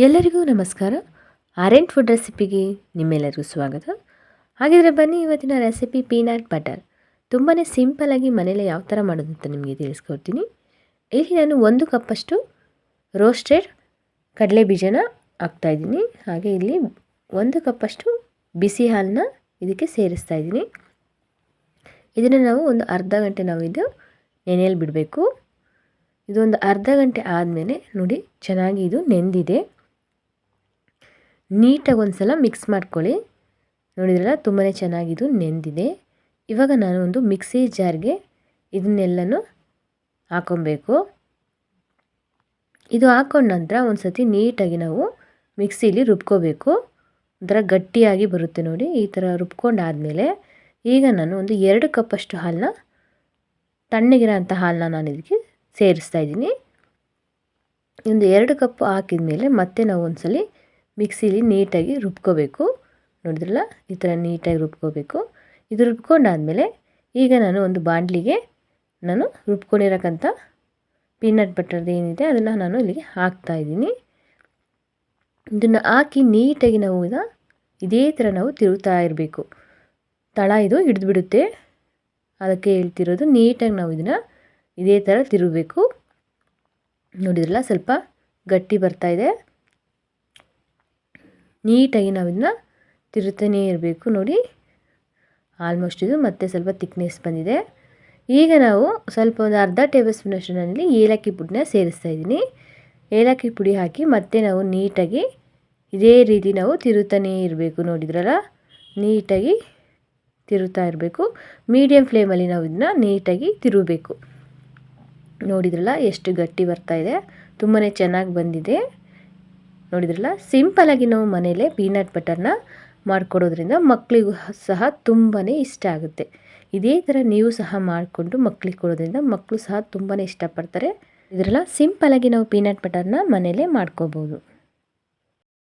ಎಲ್ಲರಿಗೂ ನಮಸ್ಕಾರ. Aren't food ರೆಸಿಪಿಗೆ ನಿಮ್ಮೆಲ್ಲರಿಗೂ ಸ್ವಾಗತ. ಹಾಗಿದ್ರೆ ಬನ್ನಿ ಇವತ್ತಿನ ರೆಸಿಪಿ ಪೀನಟ್ ಬಟರ್ ತುಂಬಾ ಸಿಂಪಲಾಗಿ ಮನೇಲಿ ಯಾವ ಥರ ಮಾಡೋದು ಅಂತ ನಿಮಗೆ ತಿಳಿಸ್ಕೊಡ್ತೀನಿ. ಇಲ್ಲಿ ನಾನು ಒಂದು ಕಪ್ಪಷ್ಟು ರೋಸ್ಟೆಡ್ ಕಡಲೆ ಬೀಜನ ಹಾಕ್ತಾಯಿದ್ದೀನಿ ಹಾಗೆ ಇಲ್ಲಿ ಒಂದು ಕಪ್ಪಷ್ಟು ಬಿಸಿ ಹಾಲನ್ನ ಇದಕ್ಕೆ ಸೇರಿಸ್ತಾ ಇದ್ದೀನಿ. ಇದನ್ನು ನಾವು ಒಂದು ಅರ್ಧ ಗಂಟೆ ನಾವು ಇದು ನೆನೆಯಲ್ಲಿ ಬಿಡಬೇಕು. ಇದೊಂದು ಅರ್ಧ ಗಂಟೆ ಆದಮೇಲೆ ನೋಡಿ ಚೆನ್ನಾಗಿ ಇದು ನೆಂದಿದೆ. ನೀಟಾಗಿ ಒಂದು ಸಲ ಮಿಕ್ಸ್ ಮಾಡ್ಕೊಳ್ಳಿ. ನೋಡಿದ್ರಲ್ಲ ತುಂಬಾ ಚೆನ್ನಾಗಿದು, ನೆಂದಿದೆ. ಇವಾಗ ನಾನು ಒಂದು ಮಿಕ್ಸಿ ಜಾರ್ಗೆ ಇದನ್ನೆಲ್ಲನೂ ಹಾಕೊಬೇಕು ಇದು ಹಾಕೊಂಡ ನಂತರ ಒಂದು ಸತಿ ನೀಟಾಗಿ ನಾವು ಮಿಕ್ಸಿಲಿ ರುಬ್ಕೋಬೇಕು. ಒಂಥರ ಗಟ್ಟಿಯಾಗಿ ಬರುತ್ತೆ ನೋಡಿ, ಈ ಥರ ರುಬ್ಕೊಂಡಾದಮೇಲೆ ಈಗ ನಾನು ಒಂದು ಎರಡು ಕಪ್ಪಷ್ಟು ಹಾಲನ್ನ ತಣ್ಣಗಿರೋ ಅಂಥ ಹಾಲನ್ನ ನಾನು ಇದಕ್ಕೆ ಸೇರಿಸ್ತಾ ಇದ್ದೀನಿ. ಒಂದು ಎರಡು ಕಪ್ ಹಾಕಿದ ಮೇಲೆ ಮತ್ತೆ ನಾವು ಒಂದ್ಸಲಿ ಮಿಕ್ಸಿಲಿ ನೀಟಾಗಿ ರುಬ್ಕೋಬೇಕು. ನೋಡಿದ್ರಲ್ಲ? ಈ ಥರ ನೀಟಾಗಿ ರುಬ್ಕೋಬೇಕು. ಇದು ರುಬ್ಕೊಂಡಾದಮೇಲೆ ಈಗ ನಾನು ಒಂದು ಬಾಂಡ್ಲಿಗೆ ನಾನು ರುಬ್ಕೊಂಡಿರೋಕ್ಕಂಥ ಪೀನಟ್ ಬಟರ್ದು ಏನಿದೆ ಅದನ್ನು ನಾನು ಇಲ್ಲಿಗೆ ಹಾಕ್ತಾಯಿದ್ದೀನಿ ಇದನ್ನು ಹಾಕಿ ನೀಟಾಗಿ ನಾವು ಈಗ ಇದೇ ಥರ ನಾವು ತಿರುಗ್ತಾ ಇರಬೇಕು. ತಳ ಇದು ಹಿಡಿದು ಬಿಡುತ್ತೆ ಅದಕ್ಕೆ ಹೇಳ್ತಿರೋದು ನೀಟಾಗಿ ನಾವು ಇದನ್ನು ಇದೇ ಥರ ತಿರುಗಬೇಕು. ನೋಡಿದ್ರಲ್ಲ? ಸ್ವಲ್ಪ ಗಟ್ಟಿ ಬರ್ತಾಯಿದೆ ನೀಟಾಗಿ ನಾವು ಇದನ್ನ ತಿರುತ್ತಾನೇ ಇರಬೇಕು. ನೋಡಿ ಆಲ್ಮೋಸ್ಟ್ ಇದು ಮತ್ತೆ ಸ್ವಲ್ಪ ತಿಕ್ನೆಸ್ ಬಂದಿದೆ. ಈಗ ನಾವು ಸ್ವಲ್ಪ ಒಂದು ಅರ್ಧ ಟೇಬಲ್ ಸ್ಪೂನಷ್ಟು ಏಲಕ್ಕಿ ಪುಡಿನ ಸೇರಿಸ್ತಾ ಇದ್ದೀನಿ. ಏಲಕ್ಕಿ ಪುಡಿ ಹಾಕಿ ಮತ್ತೆ ನಾವು ನೀಟಾಗಿ ಇದೇ ರೀತಿ ನಾವು ತಿರುತ್ತಾನೇ ಇರಬೇಕು. ನೋಡಿದ್ರಲ್ಲ, ನೀಟಾಗಿ ತಿರುತ್ತಾ ಇರಬೇಕು. ಮೀಡಿಯಮ್ ಫ್ಲೇಮಲ್ಲಿ ನಾವು ಇದನ್ನ ನೀಟಾಗಿ ತಿರುಗಬೇಕು. ನೋಡಿದ್ರಲ್ಲ, ಎಷ್ಟು ಗಟ್ಟಿ ಬರ್ತಾ ಇದೆ. ತುಂಬಾ ಚೆನ್ನಾಗಿ ಬಂದಿದೆ. ನೋಡಿದ್ರಲ್ಲ? ಸಿಂಪಲಾಗಿ ನಾವು ಮನೇಲೆ ಪೀನಟ್ ಬಟರ್ನ ಮಾಡಿಕೊಡೋದ್ರಿಂದ ಮಕ್ಕಳಿಗೂ ಸಹ ತುಂಬಾ ಇಷ್ಟ ಆಗುತ್ತೆ. ಇದೇ ಥರ ನೀವು ಸಹ ಮಾಡಿಕೊಂಡು ಮಕ್ಕಳಿಗೆ ಕೊಡೋದ್ರಿಂದ ಮಕ್ಕಳು ಸಹ ತುಂಬಾ ಇಷ್ಟಪಡ್ತಾರೆ. ಇದರಲ್ಲ ಸಿಂಪಲಾಗಿ ನಾವು ಪೀನಟ್ ಬಟರ್ನ ಮನೇಲೇ ಮಾಡ್ಕೋಬೋದು.